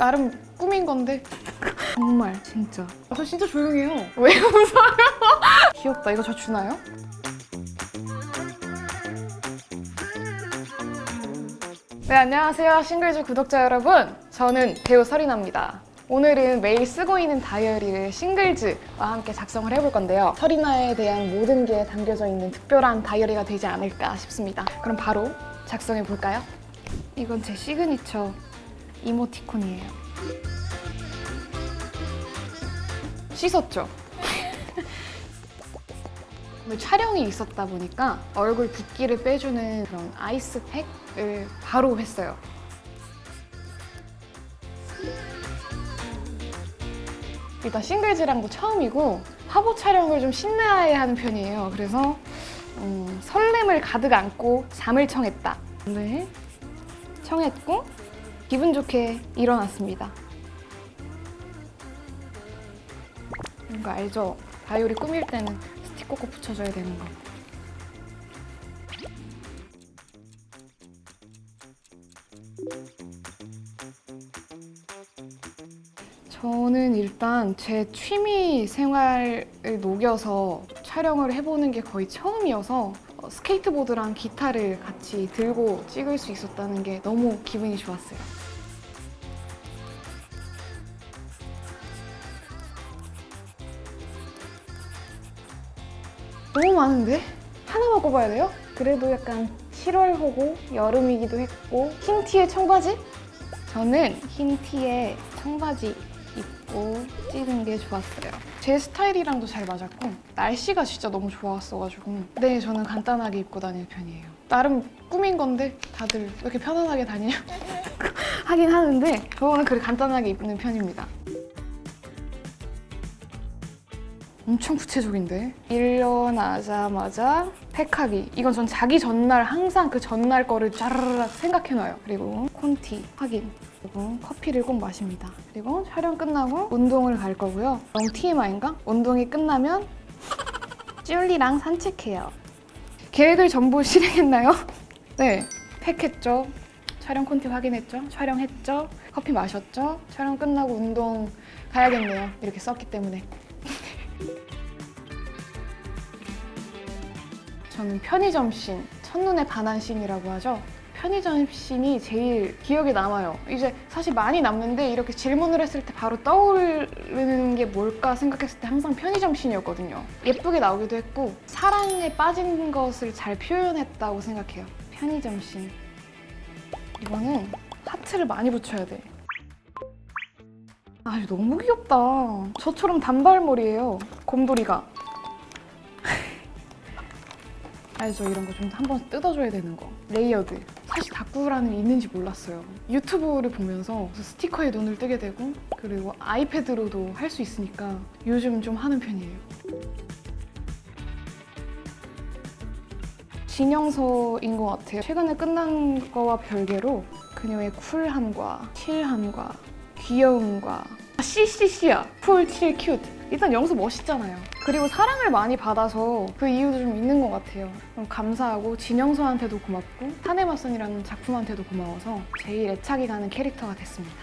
나름 꾸민 건데 정말 진짜 아, 저 진짜 조용해요. 왜 웃어요? 귀엽다. 이거 저 주나요? 네, 안녕하세요. 싱글즈 구독자 여러분. 저는 배우 서리나입니다. 오늘은 매일 쓰고 있는 다이어리를 싱글즈와 함께 작성을 해볼 건데요. 서리나에 대한 모든 게 담겨져 있는 특별한 다이어리가 되지 않을까 싶습니다. 그럼 바로 작성해 볼까요? 이건 제 시그니처 이모티콘이에요. 씻었죠? 오늘 촬영이 있었다 보니까 얼굴 붓기를 빼주는 그런 아이스팩을 바로 했어요. 일단 싱글즈랑도 처음이고 화보 촬영을 좀 신나게 하는 편이에요. 그래서 음, 설렘을 가득 안고 잠을 청했다. 네, 청했고 기분 좋게 일어났습니다. 이거 알죠? 다이어리 꾸밀 때는 스티커 꼭 붙여줘야 되는 거. 저는 일단 제 취미 생활을 녹여서 촬영을 해보는 게 거의 처음이어서 어, 스케이트보드랑 기타를 같이 들고 찍을 수 있었다는 게 너무 기분이 좋았어요. 너무 많은데? 하나만 꼽아야 돼요? 그래도 약간 7월 호고 여름이기도 했고 흰 티에 청바지? 저는 흰 티에 청바지 입고 찍은 게 좋았어요. 제 스타일이랑도 잘 맞았고 날씨가 진짜 너무 좋았어가지고 네 저는 간단하게 입고 다니는 편이에요. 나름 꾸민 건데 다들 왜 이렇게 편안하게 다니냐 하긴 하는데 저는 그렇게 간단하게 입는 편입니다. 엄청 구체적인데. 일어나자마자 팩하기. 이건 전 자기 전날 항상 그 전날 거를 짜르르락 생각해놔요. 그리고 콘티 확인. 그리고 커피를 꼭 마십니다. 그리고 촬영 끝나고 운동을 갈 거고요. 너무 TMI인가? 운동이 끝나면 쭈리랑 산책해요. 계획을 전부 실행했나요? 네. 팩했죠. 촬영 콘티 확인했죠. 촬영했죠. 커피 마셨죠. 촬영 끝나고 운동 가야겠네요. 이렇게 썼기 때문에 저는 편의점 씬, 첫눈에 반한 씬이라고 하죠. 편의점 씬이 제일 기억에 남아요. 이제 사실 많이 남는데 이렇게 질문을 했을 때 바로 떠오르는 게 뭘까 생각했을 때 항상 편의점 씬이었거든요. 예쁘게 나오기도 했고 사랑에 빠진 것을 잘 표현했다고 생각해요. 편의점 씬. 이거는 하트를 많이 붙여야 돼. 아, 이거 너무 귀엽다. 저처럼 단발머리예요. 곰돌이가. 알죠? 이런 거 좀 한번 뜯어줘야 되는 거. 레이어드. 사실 다꾸라는 게 있는지 몰랐어요. 유튜브를 보면서 스티커에 눈을 뜨게 되고 그리고 아이패드로도 할 수 있으니까 요즘 좀 하는 편이에요. 진영서인 것 같아요. 최근에 끝난 거와 별개로 그녀의 쿨함과 칠함과 귀여움과 CCC야. 쿨, 칠, 큐트. 일단 영서 멋있잖아요. 그리고 사랑을 많이 받아서 그 이유도 좀 있는 것 같아요. 감사하고 진영서한테도 고맙고 타네마선이라는 작품한테도 고마워서 제일 애착이 가는 캐릭터가 됐습니다.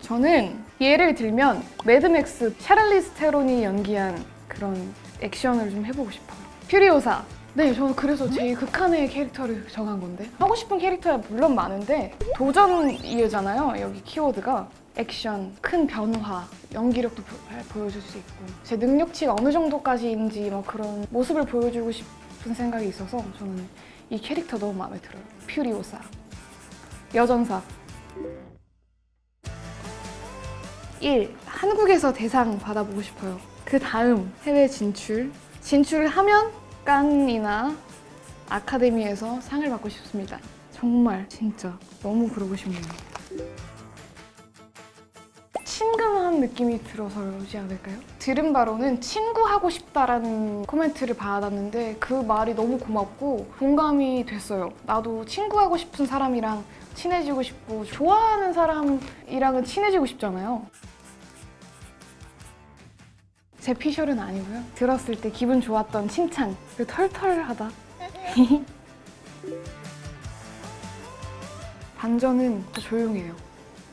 저는 예를 들면 매드맥스 샤를리스 테론이 연기한 그런 액션을 좀 해보고 싶어요. 퓨리오사. 네, 저는 그래서 제일 극한의 캐릭터를 정한 건데 하고 싶은 캐릭터야 물론 많은데 도전이잖아요. 여기 키워드가 액션, 큰 변화, 연기력도 보, 보여줄 수 있고 제 능력치가 어느 정도까지인지 뭐 그런 모습을 보여주고 싶은 생각이 있어서 저는 이 캐릭터 너무 마음에 들어요. 퓨리오사. 여전사. 1. 한국에서 대상 받아보고 싶어요. 그 다음 해외 진출. 진출을 하면 깐이나 아카데미에서 상을 받고 싶습니다. 정말 진짜 너무 그러고 싶네요. 친근한 느낌이 들어서지 않을까요? 들은 바로는 친구하고 싶다라는 코멘트를 받았는데 그 말이 너무 고맙고 공감이 됐어요. 나도 친구하고 싶은 사람이랑 친해지고 싶고 좋아하는 사람이랑은 친해지고 싶잖아요. 제 피셜은 아니고요. 들었을 때 기분 좋았던 칭찬. 그 털털하다. 반전은 더 조용해요.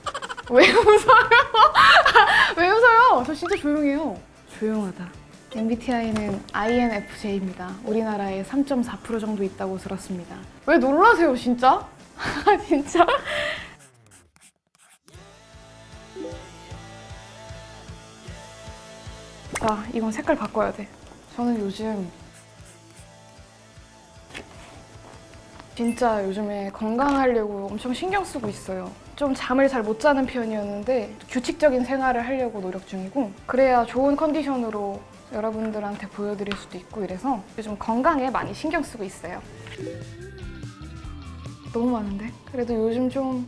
왜 웃어요? 왜 웃어요? 저 진짜 조용해요. 조용하다. MBTI는 INFJ입니다. 우리나라에 3.4% 정도 있다고 들었습니다. 왜 놀라세요, 진짜? 진짜? 자, 이건 색깔 바꿔야 돼. 저는 요즘 진짜 요즘에 건강하려고 엄청 신경 쓰고 있어요. 좀 잠을 잘 못 자는 편이었는데 규칙적인 생활을 하려고 노력 중이고 그래야 좋은 컨디션으로 여러분들한테 보여드릴 수도 있고 이래서 요즘 건강에 많이 신경 쓰고 있어요. 너무 많은데? 그래도 요즘 좀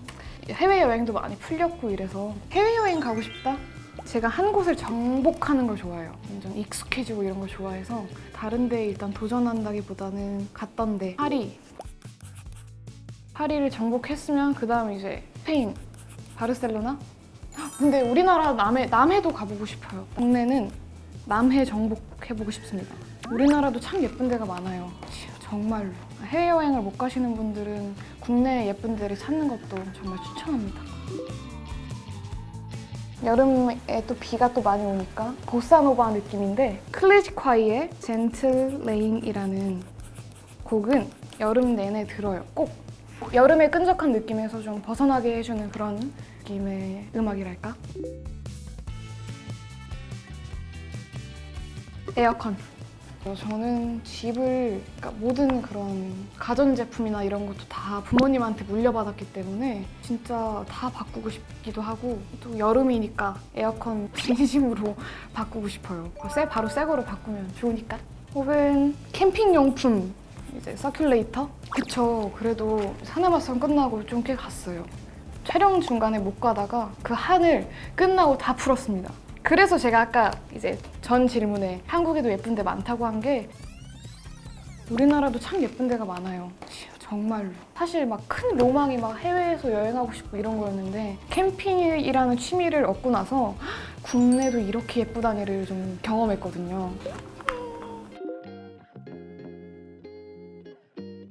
해외여행도 많이 풀렸고 이래서 해외여행 가고 싶다? 제가 한 곳을 정복하는 걸 좋아해요. 완전 익숙해지고 이런 걸 좋아해서 다른 데 일단 도전한다기보다는 갔던 데 파리 파리를 정복했으면 그 다음 이제 스페인 바르셀로나 헉, 근데 우리나라 남해 남해도 가보고 싶어요. 국내는 남해 정복해보고 싶습니다. 우리나라도 참 예쁜 데가 많아요. 정말로 해외여행을 못 가시는 분들은 국내 예쁜 데를 찾는 것도 정말 추천합니다. 여름에 또 비가 또 많이 오니까 보사노바 느낌인데 클래식화이의 젠틀 레인이라는 곡은 여름 내내 들어요. 꼭 여름의 끈적한 느낌에서 좀 벗어나게 해주는 그런 느낌의 음악이랄까? 에어컨. 저는 집을 그러니까 모든 그런 가전제품이나 이런 것도 다 부모님한테 물려받았기 때문에 진짜 다 바꾸고 싶기도 하고 또 여름이니까 에어컨 진심으로 바꾸고 싶어요. 새 바로 새 거로 바꾸면 좋으니까. 혹은 캠핑 용품 이제 서큘레이터? 그쵸. 그래도 사내마선 끝나고 좀 꽤 갔어요. 촬영 중간에 못 가다가 그 한을 끝나고 다 풀었습니다. 그래서 제가 아까 이제 전 질문에 한국에도 예쁜 데 많다고 한 게 우리나라도 참 예쁜 데가 많아요. 정말로. 사실 막 큰 로망이 막 해외에서 여행하고 싶고 이런 거였는데 캠핑이라는 취미를 얻고 나서 국내도 이렇게 예쁘다니를 좀 경험했거든요.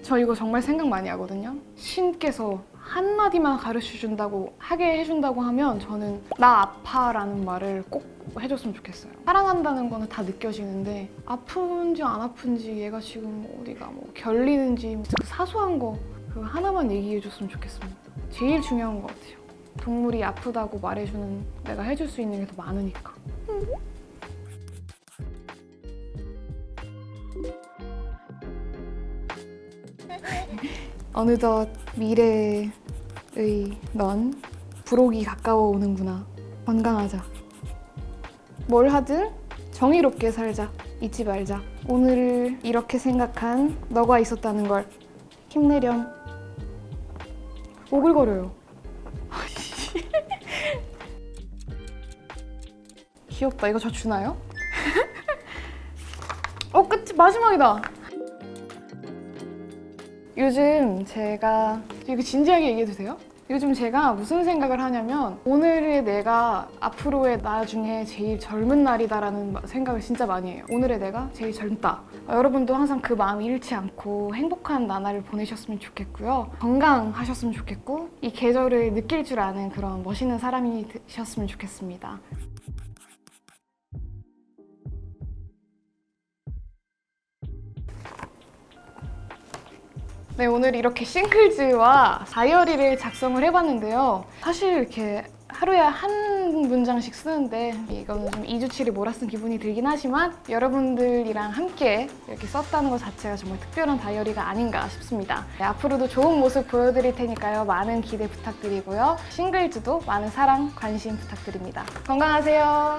저 이거 정말 생각 많이 하거든요. 신께서 한마디만 가르쳐 준다고 하게 해준다고 하면 저는 나 아파라는 말을 꼭 해줬으면 좋겠어요. 사랑한다는 거는 다 느껴지는데 아픈지 안 아픈지 얘가 지금 어디가 뭐 결리는지 그 사소한 거 그거 하나만 얘기해 줬으면 좋겠습니다. 제일 중요한 것 같아요. 동물이 아프다고 말해주는 내가 해줄 수 있는 게 더 많으니까. 어느덧 미래의 넌 부록이 가까워 오는구나. 건강하자. 뭘 하든 정의롭게 살자. 잊지 말자. 오늘을 이렇게 생각한 너가 있었다는 걸 힘내렴. 오글거려요. 귀엽다. 이거 저 주나요? 어, 끝 마지막이다. 요즘 제가 이거 진지하게 얘기해도 돼요? 요즘 제가 무슨 생각을 하냐면 오늘의 내가 앞으로의 나 중에 제일 젊은 날이다라는 마- 생각을 진짜 많이 해요. 오늘의 내가 제일 젊다. 어, 여러분도 항상 그 마음 잃지 않고 행복한 나날을 보내셨으면 좋겠고요. 건강하셨으면 좋겠고 이 계절을 느낄 줄 아는 그런 멋있는 사람이 되셨으면 좋겠습니다. 네, 오늘 이렇게 싱글즈와 다이어리를 작성을 해봤는데요. 사실 이렇게 하루에 한 문장씩 쓰는데 이거는 좀 2주치를 몰아쓴 기분이 들긴 하지만 여러분들이랑 함께 이렇게 썼다는 것 자체가 정말 특별한 다이어리가 아닌가 싶습니다. 네, 앞으로도 좋은 모습 보여드릴 테니까요. 많은 기대 부탁드리고요. 싱글즈도 많은 사랑, 관심 부탁드립니다. 건강하세요.